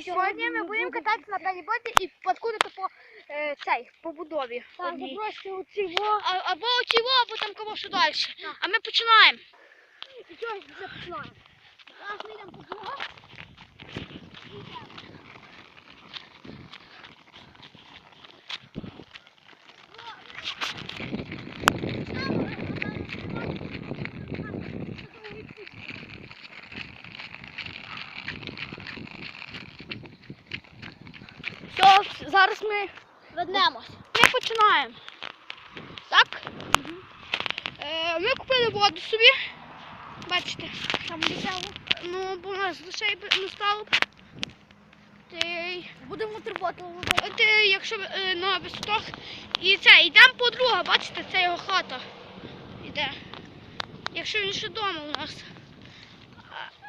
І сьогодні ми будемо кататися на пеніботі і подкудити по е, цей побудові. Так, одній. у оціво. А, або оціво, або там кого що далі. А ми починаємо. І чого ж вже починаємо? Зараз ми йдемо Все, зараз ми Вернемось. Ми починаємо. Так? Е, ми купили воду собі. Бачите, Там літало. ну, бо у нас грошей не стало. Ти, Будемо турботу ти якщо е, на висотах. І це, йдемо по друга, бачите, це його хата. Іде. Якщо він ще вдома у нас.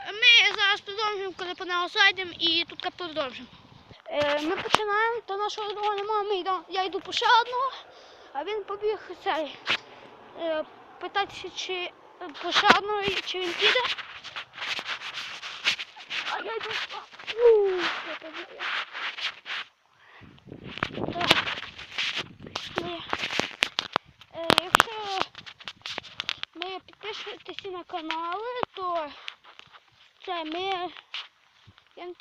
Ми зараз продовжуємо, коли по нього зайдемо і тут продовжимо. Е, ми починаємо, то нашого друга немає, ми йдемо, я йду по ще одного, а він побіг цей, е, питатися, чи е, по ще одного, чи він піде. А я йду. Так. Е, якщо ми підпишетеся на канали, то це ми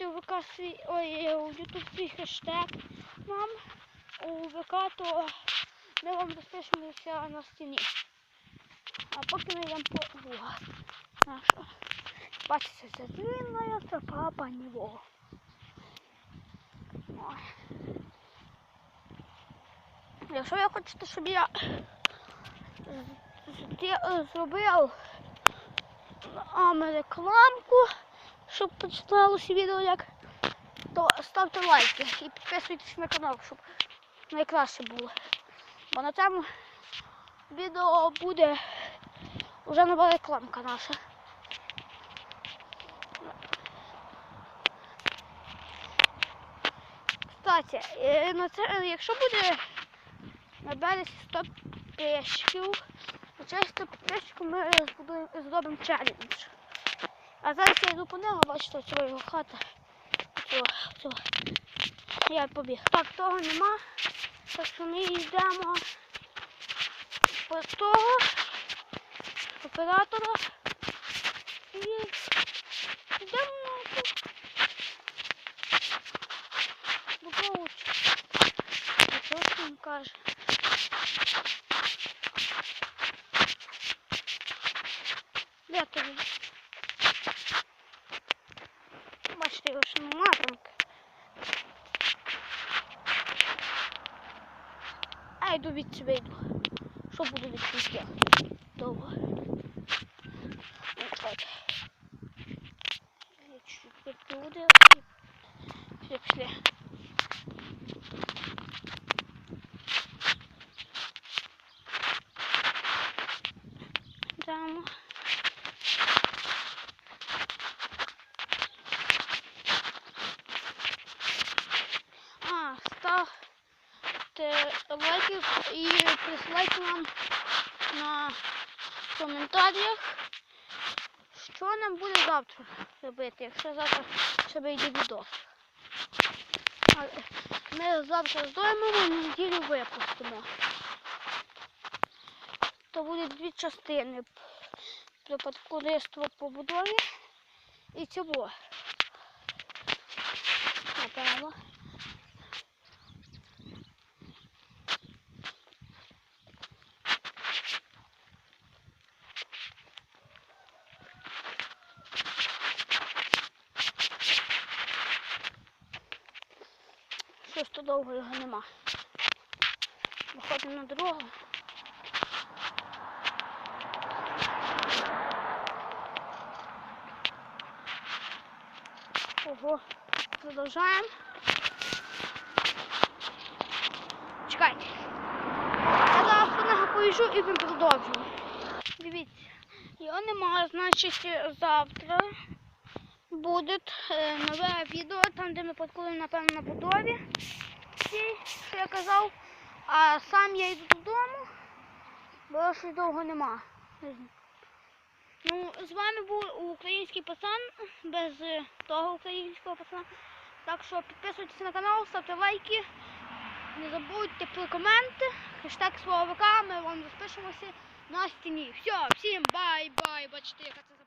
я в ВК свій, ой, у YouTube свій хештег нам у ВК, то ми вам розпишемося на стіні. А поки ми йдемо по. Наша. Бачите, це це папа него. Якщо ви хочете, щоб я зробив вам рекламку, щоб починалося відео як, то ставте лайки і підписуйтесь на канал, щоб найкраще було. Бо на цьому відео буде вже нова рекламка наша. Кстати, е, на це, якщо буде на березі 100 підписчиків, на честь 100 підписчиків ми зробимо- челендж. А зараз я йду по нього, бачите, цього його хата. Цього, цього. Я побіг. Так, того нема. Так що ми йдемо по того оператора і йдемо. До получу. Що він каже? Де ти? він? Бачите, його ще нема там. А йду від себе йду. Що буду від? Довго. Ну, так. Я чуть-чуть туди. Все, пішли. Йдемо. А, ставте лайки і присилайте нам на коментарях, що нам буде завтра робити, якщо завтра ще вийде відео. Ми завтра здоймемо, на неділю випустимо. То буде дві частини. Припадкуриство побудові і цього. Напевно. Щось то довго його нема. Виходимо на дорогу. Ого, продовжаємо. Чекайте. Я зараз по нього поїжджу і ми продовжимо. Дивіться, його немає, значить завтра буде нове відео, там де ми подкулимо, напевно, на будові. Ці, що я казав. А сам я йду додому, бо щось довго нема. Ну, з вами був український пацан, без е, того українського пацана. Так що підписуйтесь на канал, ставте лайки. Не забудьте про коменти. Хештег свого ВК, ми вам розпишемося на стіні. Все, всім бай-бай. Бачите, яка це